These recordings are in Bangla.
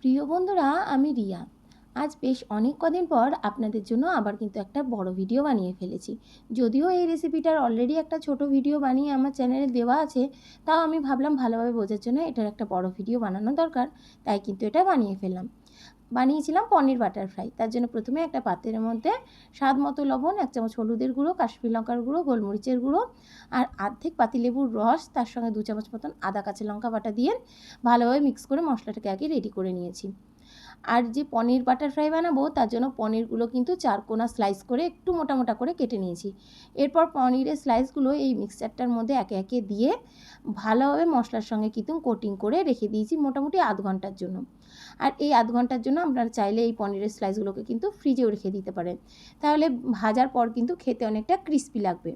প্রিয় বন্ধুরা আমি রিয়া। আজ বেশ অনেক কদিন পর আপনাদের জন্য আবার কিন্তু একটা বড় ভিডিও বানিয়ে ফেলেছি। যদিও এই রেসিপিটার অলরেডি একটা ছোট ভিডিও বানিয়ে আমার চ্যানেলে দেওয়া আছে, তাও আমি ভাবলাম ভালোভাবে বোঝার জন্য এটার একটা বড় ভিডিও বানানো দরকার, তাই কিন্তু এটা বানিয়ে ফেললাম। বানিয়েছিলাম পনির বাটার ফ্রাই, তার জন্য প্রথমে একটা পাত্রের মধ্যে স্বাদ মতো লবণ, এক চামচ হলুদের গুঁড়ো, কাশ্মীর লঙ্কার গুঁড়ো, গোলমরিচের গুঁড়ো, আর অর্ধেক পাতিলেবুর রস, তার সঙ্গে দু চামচ মতন আদা কাঁচা লঙ্কা বাটা দিয়ে ভালোভাবে মিক্স করে মশলাটাকে আগে রেডি করে নিয়েছি। আর যে পনির বাটার ফ্রাই বানাবো, তার জন্য পনিরগুলো কিন্তু চার কোনা স্লাইস করে একটু মোটা মোটা করে কেটে নিয়েছি। এরপর পনিরের স্লাইসগুলো এই মিক্সচারটার মধ্যে একে একে দিয়ে ভালোভাবে মশলার সঙ্গে কিন্তু কোটিং করে রেখে দিয়েছি মোটামুটি আধ ঘণ্টার জন্য। আর এই আধ ঘণ্টার জন্য আপনারা চাইলে এই পনিরের স্লাইসগুলোকে কিন্তু ফ্রিজেও রেখে দিতে পারেন। তাহলে ভাজার পর কিন্তু খেতে অনেকটা ক্রিস্পি লাগবে।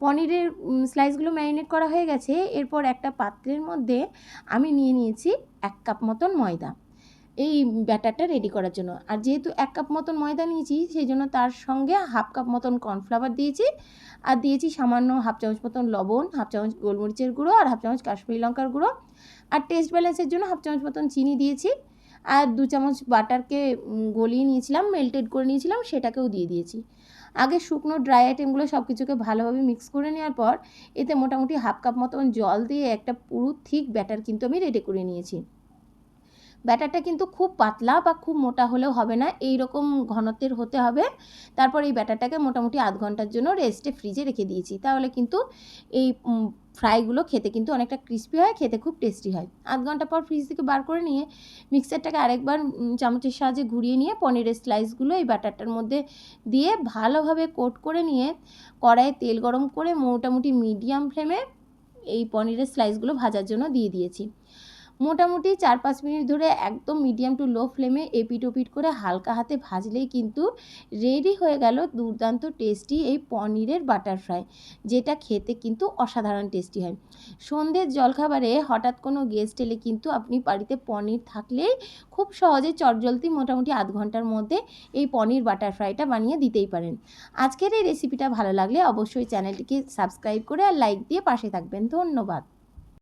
পনিরের স্লাইসগুলো ম্যারিনেট করা হয়ে গেছে। এরপর একটা পাত্রের মধ্যে আমি নিয়ে নিয়েছি এক কাপ মতন ময়দা। এই ব্যাটারটা রেডি করার জন্য। আর যেহেতু এক কাপ মতন ময়দা নিয়েছি সেই জন্য তার সঙ্গে হাফ কাপ মতন কর্নফ্লাওয়ার দিয়েছি। আর দিয়েছি সামান্য হাফ চামচ মতন লবণ হাফ চামচ গোলমরিচের গুঁড়ো আর হাফ চামচ কাশ্মীরি লঙ্কার গুঁড়ো। আর টেস্ট ব্যালেন্সের জন্য হাফ চামচ মতন চিনি দিয়েছি। আর দু চামচ বাটারকে গলিয়ে নিয়েছিলাম মেল্টেড করে নিয়েছিলাম, সেটাকেও দিয়ে দিয়েছি। আগে শুকনো ড্রাই আইটেমগুলো সব কিছুকে ভালোভাবে মিক্স করে নেওয়ার পর, এতে মোটামুটি হাফ কাপ মতন জল দিয়ে একটা পুরো থিক ব্যাটার কিন্তু আমি রেডি করে নিয়েছি। ব্যাটারটা কিন্তু খুব পাতলা বা খুব মোটা হলেও হবে না। এই রকম ঘনত্বের হতে হবে। তারপর এই ব্যাটারটাকে মোটামুটি আধ ঘণ্টার জন্য রেস্টে ফ্রিজে রেখে দিয়েছি। তাহলে কিন্তু এই ফ্রাইগুলো খেতে কিন্তু অনেকটা ক্রিস্পি হয়, খেতে খুব টেস্টি হয়। আধ ঘণ্টা পর ফ্রিজ থেকে বার করে নিয়ে মিক্সারটাকে আরেকবার চামচের সাহায্যে ঘুরিয়ে নিয়ে পনিরের স্লাইসগুলো এই ব্যাটারটার মধ্যে দিয়ে ভালোভাবে কোট করে নিয়ে কড়াইয়ে তেল গরম করে মোটামুটি মিডিয়াম ফ্লেমে এই পনিরের স্লাইসগুলো ভাজার জন্য দিয়ে দিয়েছি। মোটামুটি চার পাঁচ মিনিট ধরে একদম মিডিয়াম টু লো ফ্লেমে এপিট ওপিট করে হালকা হাতে ভাজলেই কিন্তু রেডি হয়ে গেল দুর্দান্ত টেস্টি এই পনিরের বাটার ফ্রাই যেটা খেতে কিন্তু অসাধারণ টেস্টি হয়। সন্ধ্যের জলখাবারে হঠাৎ কোনো গেস্ট এলে কিন্তু আপনি বাড়িতে পনির থাকলেই খুব সহজে চটজলতি মোটামুটি আধ ঘণ্টার মধ্যে এই পনির বাটার ফ্রাইটা বানিয়ে দিতেই পারেন। আজকের এই রেসিপিটা ভালো লাগলে অবশ্যই চ্যানেলটিকে সাবস্ক্রাইব করে আর লাইক দিয়ে পাশে থাকবেন। ধন্যবাদ।